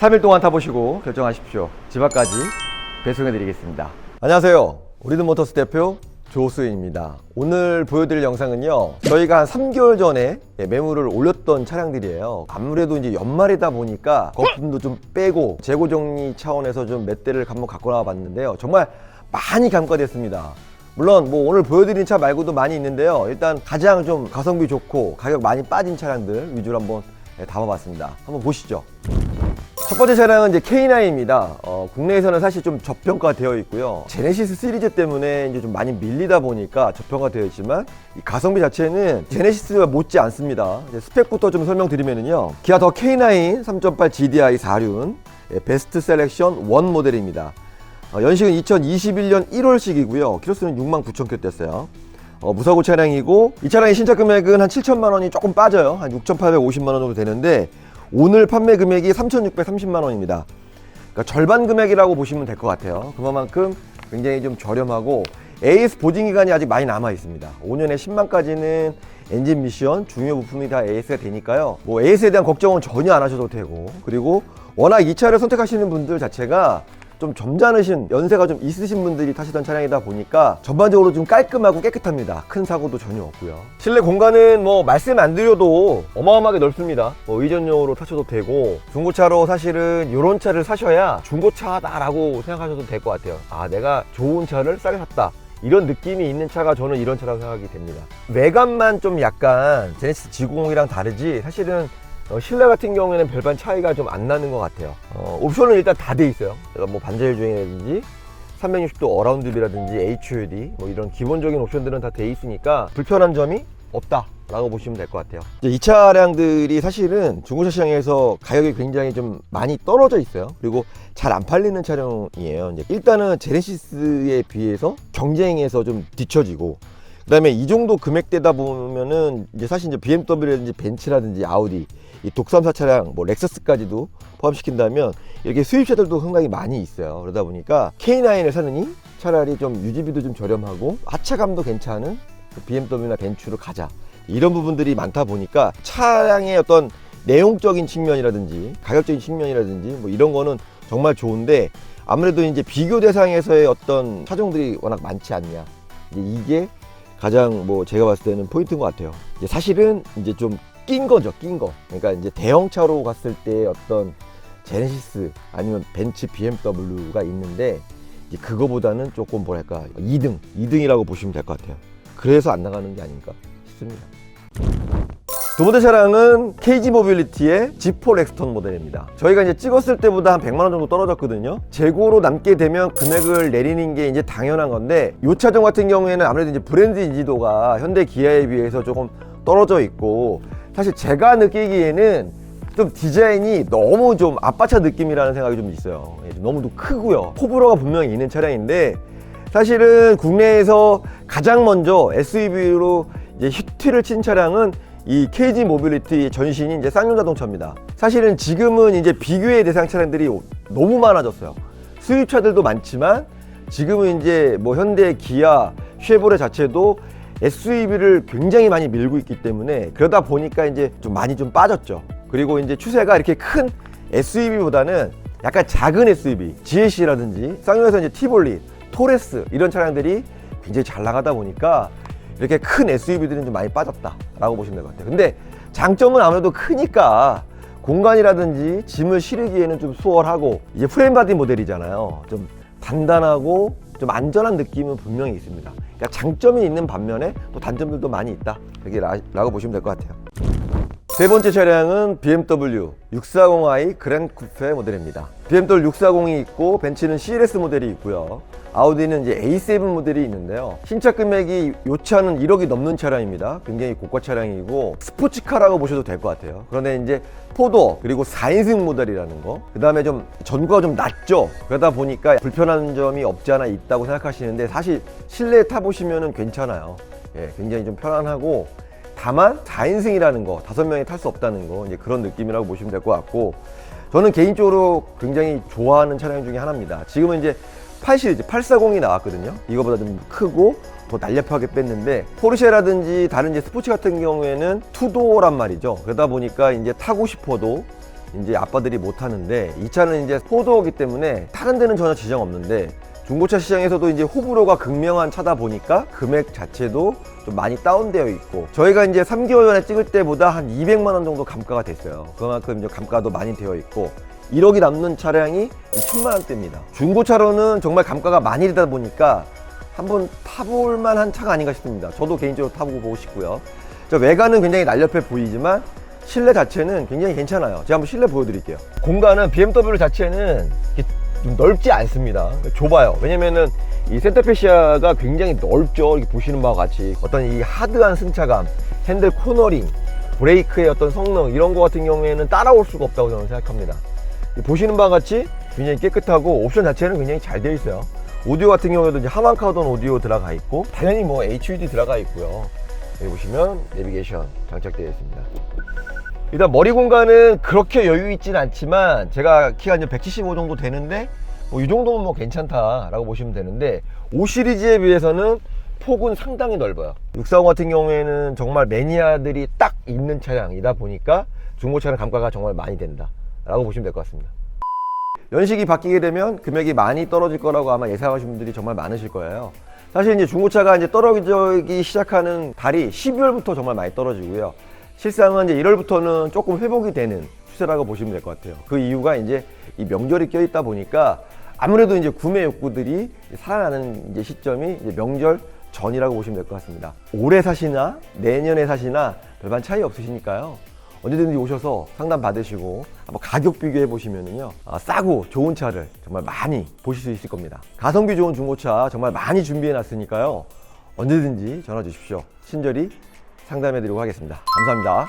3일 동안 타보시고 결정하십시오. 집 앞까지 배송해 드리겠습니다. 안녕하세요. 우리는 모터스 대표 조수인입니다. 오늘 보여드릴 영상은요. 저희가 한 3개월 전에 예, 매물을 올렸던 차량들이에요. 아무래도 이제 연말이다 보니까 거품도 좀 빼고 재고 정리 차원에서 좀 몇 대를 한번 갖고 나와 봤는데요. 정말 많이 감가됐습니다. 물론 뭐 오늘 보여드린 차 말고도 많이 있는데요. 일단 가장 좀 가성비 좋고 가격 많이 빠진 차량들 위주로 한번 예, 담아봤습니다. 한번 보시죠. 첫 번째 차량은 이제 K9입니다. 어, 국내에서는 사실 좀 저평가되어 있고요. 제네시스 시리즈 때문에 이제 좀 많이 밀리다 보니까 저평가되어 있지만 이 가성비 자체는 제네시스가 못지 않습니다. 이제 스펙부터 좀 설명드리면요. 기아 더 K9 3.8 GDI 4륜 예, 베스트 셀렉션 1 모델입니다. 어, 연식은 2021년 1월식이고요. 키로수는 6만 9천 킬로 뗐어요. 어, 무사고 차량이고 이 차량의 신차 금액은 한 7천만 원이 조금 빠져요. 한 6,850만 원 정도 되는데 오늘 판매 금액이 3,630만 원입니다. 그러니까 절반 금액이라고 보시면 될 것 같아요. 그만큼 굉장히 좀 저렴하고 AS 보증 기간이 아직 많이 남아 있습니다. 5년에 10만까지는 엔진 미션 중요 부품이 다 AS가 되니까요. 뭐 AS에 대한 걱정은 전혀 안 하셔도 되고 그리고 워낙 이 차를 선택하시는 분들 자체가 좀 점잖으신 연세가 좀 있으신 분들이 타시던 차량이다 보니까 전반적으로 좀 깔끔하고 깨끗합니다. 큰 사고도 전혀 없고요. 실내 공간은 뭐 말씀 안 드려도 어마어마하게 넓습니다. 뭐 의전용으로 타셔도 되고 중고차로 사실은 이런 차를 사셔야 중고차다라고 생각하셔도 될 것 같아요. 아 내가 좋은 차를 싸게 샀다. 이런 느낌이 있는 차가 저는 이런 차라고 생각이 됩니다. 외관만 좀 약간 제네시스 G90이랑 다르지 사실은 어, 실내 같은 경우에는 별반 차이가 좀 안 나는 것 같아요. 어, 옵션은 일단 다 돼 있어요. 제가 뭐 반자율 주행이라든지 360도 어라운드비라든지 HUD 뭐 이런 기본적인 옵션들은 다 돼 있으니까 불편한 점이 없다 라고 보시면 될 것 같아요. 이 차량들이 사실은 중고차 시장에서 가격이 굉장히 좀 많이 떨어져 있어요. 그리고 잘 안 팔리는 차량이에요. 일단은 제네시스에 비해서 경쟁에서 좀 뒤처지고 그다음에 이 정도 금액대다 보면은 이제 사실 이제 BMW라든지 벤츠라든지 아우디 이 독삼사 차량 뭐 렉서스까지도 포함시킨다면 이렇게 수입차들도 상당히 많이 있어요. 그러다 보니까 K9을 사느니 차라리 좀 유지비도 좀 저렴하고 하차감도 괜찮은 BMW나 벤츠로 가자. 이런 부분들이 많다 보니까 차량의 어떤 내용적인 측면이라든지 가격적인 측면이라든지 뭐 이런 거는 정말 좋은데 아무래도 이제 비교 대상에서의 어떤 차종들이 워낙 많지 않냐. 이게 가장 뭐 제가 봤을 때는 포인트인 것 같아요. 이제 사실은 이제 좀 낀 거죠, 낀 거. 그러니까 이제 대형차로 갔을 때 어떤 제네시스 아니면 벤츠 BMW가 있는데 이제 그거보다는 조금 뭐랄까 2등, 2등이라고 보시면 될 것 같아요. 그래서 안 나가는 게 아닌가 싶습니다. 두 번째 차량은 KG 모빌리티의 G4 렉스턴 모델입니다. 저희가 이제 찍었을 때보다 한 100만 원 정도 떨어졌거든요. 재고로 남게 되면 금액을 내리는 게 이제 당연한 건데 이 차종 같은 경우에는 아무래도 이제 브랜드 인지도가 현대 기아에 비해서 조금 떨어져 있고 사실 제가 느끼기에는 좀 디자인이 너무 좀 아빠차 느낌이라는 생각이 좀 있어요. 예, 너무 크고요. 호불호가 분명히 있는 차량인데 사실은 국내에서 가장 먼저 SUV로 이제 히트를 친 차량은 이 KG 모빌리티 전신인 이제 쌍용 자동차입니다. 사실은 지금은 이제 비교의 대상 차량들이 너무 많아졌어요. 수입차들도 많지만 지금은 이제 뭐 현대, 기아, 쉐보레 자체도 SUV를 굉장히 많이 밀고 있기 때문에 그러다 보니까 이제 좀 많이 좀 빠졌죠. 그리고 이제 추세가 이렇게 큰 SUV보다는 약간 작은 SUV, GLC라든지 쌍용에서 이제 티볼리, 토레스 이런 차량들이 굉장히 잘 나가다 보니까 이렇게 큰 SUV들은 좀 많이 빠졌다라고 보시면 될 것 같아요. 근데 장점은 아무래도 크니까 공간이라든지 짐을 실으기에는 좀 수월하고 이제 프레임 바디 모델이잖아요. 좀 단단하고 좀 안전한 느낌은 분명히 있습니다. 그러니까 장점이 있는 반면에 또 단점들도 많이 있다. 이렇게 라, 라고 보시면 될 것 같아요. 세 번째 차량은 BMW 640i 그랜 쿠페 모델입니다. BMW 640이 있고 벤츠는 CLS 모델이 있고요. 아우디는 이제 A7 모델이 있는데요. 신차 금액이 요 차는 1억이 넘는 차량입니다. 굉장히 고가 차량이고 스포츠카라고 보셔도 될 것 같아요. 그런데 이제 포도 그리고 4인승 모델이라는 거. 그다음에 좀 전구가 좀 낮죠. 그러다 보니까 불편한 점이 없지 않아 있다고 생각하시는데 사실 실내에 타 보시면은 괜찮아요. 예, 굉장히 좀 편안하고 다만 4인승이라는 거, 다섯 명이 탈 수 없다는 거, 이제 그런 느낌이라고 보시면 될 것 같고, 저는 개인적으로 굉장히 좋아하는 차량 중에 하나입니다. 지금은 이제 8 시리즈, 840이 나왔거든요. 이거보다 좀 크고 더 날렵하게 뺐는데, 포르쉐라든지 다른 이제 스포츠 같은 경우에는 투도어란 말이죠. 그러다 보니까 이제 타고 싶어도 이제 아빠들이 못 하는데 이 차는 이제 포도기 때문에 다른 데는 전혀 지장 없는데 중고차 시장에서도 이제 호불호가 극명한 차다 보니까 금액 자체도 좀 많이 다운되어 있고 저희가 이제 3개월 전에 찍을 때보다 한 200만 원 정도 감가가 됐어요. 그만큼 이제 감가도 많이 되어 있고 1억이 남는 차량이 2천만 원대입니다. 중고차로는 정말 감가가 많이 되다 보니까 한번 타볼 만한 차가 아닌가 싶습니다. 저도 개인적으로 타보고 보고 싶고요. 저 외관은 굉장히 날렵해 보이지만 실내 자체는 굉장히 괜찮아요. 제가 한번 실내 보여드릴게요. 공간은 BMW 자체는 좀 넓지 않습니다. 좁아요. 왜냐면은 이 센터페시아가 굉장히 넓죠. 이렇게 보시는 바와 같이 어떤 이 하드한 승차감, 핸들 코너링, 브레이크의 어떤 성능 이런 거 같은 경우에는 따라올 수가 없다고 저는 생각합니다. 이 보시는 바와 같이 굉장히 깨끗하고 옵션 자체는 굉장히 잘 되어 있어요. 오디오 같은 경우에도 하만 카우던 오디오 들어가 있고 당연히 뭐 HUD 들어가 있고요. 여기 보시면 내비게이션 장착되어 있습니다. 일단 머리 공간은 그렇게 여유 있진 않지만 제가 키가 이제 175 정도 되는데 뭐 이 정도면 뭐 괜찮다라고 보시면 되는데 5 시리즈에 비해서는 폭은 상당히 넓어요. 640 같은 경우에는 정말 매니아들이 딱 있는 차량이다 보니까 중고차는 감가가 정말 많이 된다 라고 보시면 될 것 같습니다. 연식이 바뀌게 되면 금액이 많이 떨어질 거라고 아마 예상하시는 분들이 정말 많으실 거예요. 사실 이제 중고차가 이제 떨어지기 시작하는 달이 12월부터 정말 많이 떨어지고요. 실상은 이제 1월부터는 조금 회복이 되는 추세라고 보시면 될 것 같아요. 그 이유가 이제 이 명절이 껴있다 보니까 아무래도 이제 구매 욕구들이 살아나는 이제 시점이 이제 명절 전이라고 보시면 될 것 같습니다. 올해 사시나 내년에 사시나 별반 차이 없으시니까요. 언제든지 오셔서 상담 받으시고 한번 가격 비교해 보시면은요 아, 싸고 좋은 차를 정말 많이 보실 수 있을 겁니다. 가성비 좋은 중고차 정말 많이 준비해 놨으니까요 언제든지 전화 주십시오. 친절히 상담해 드리고 하겠습니다. 감사합니다.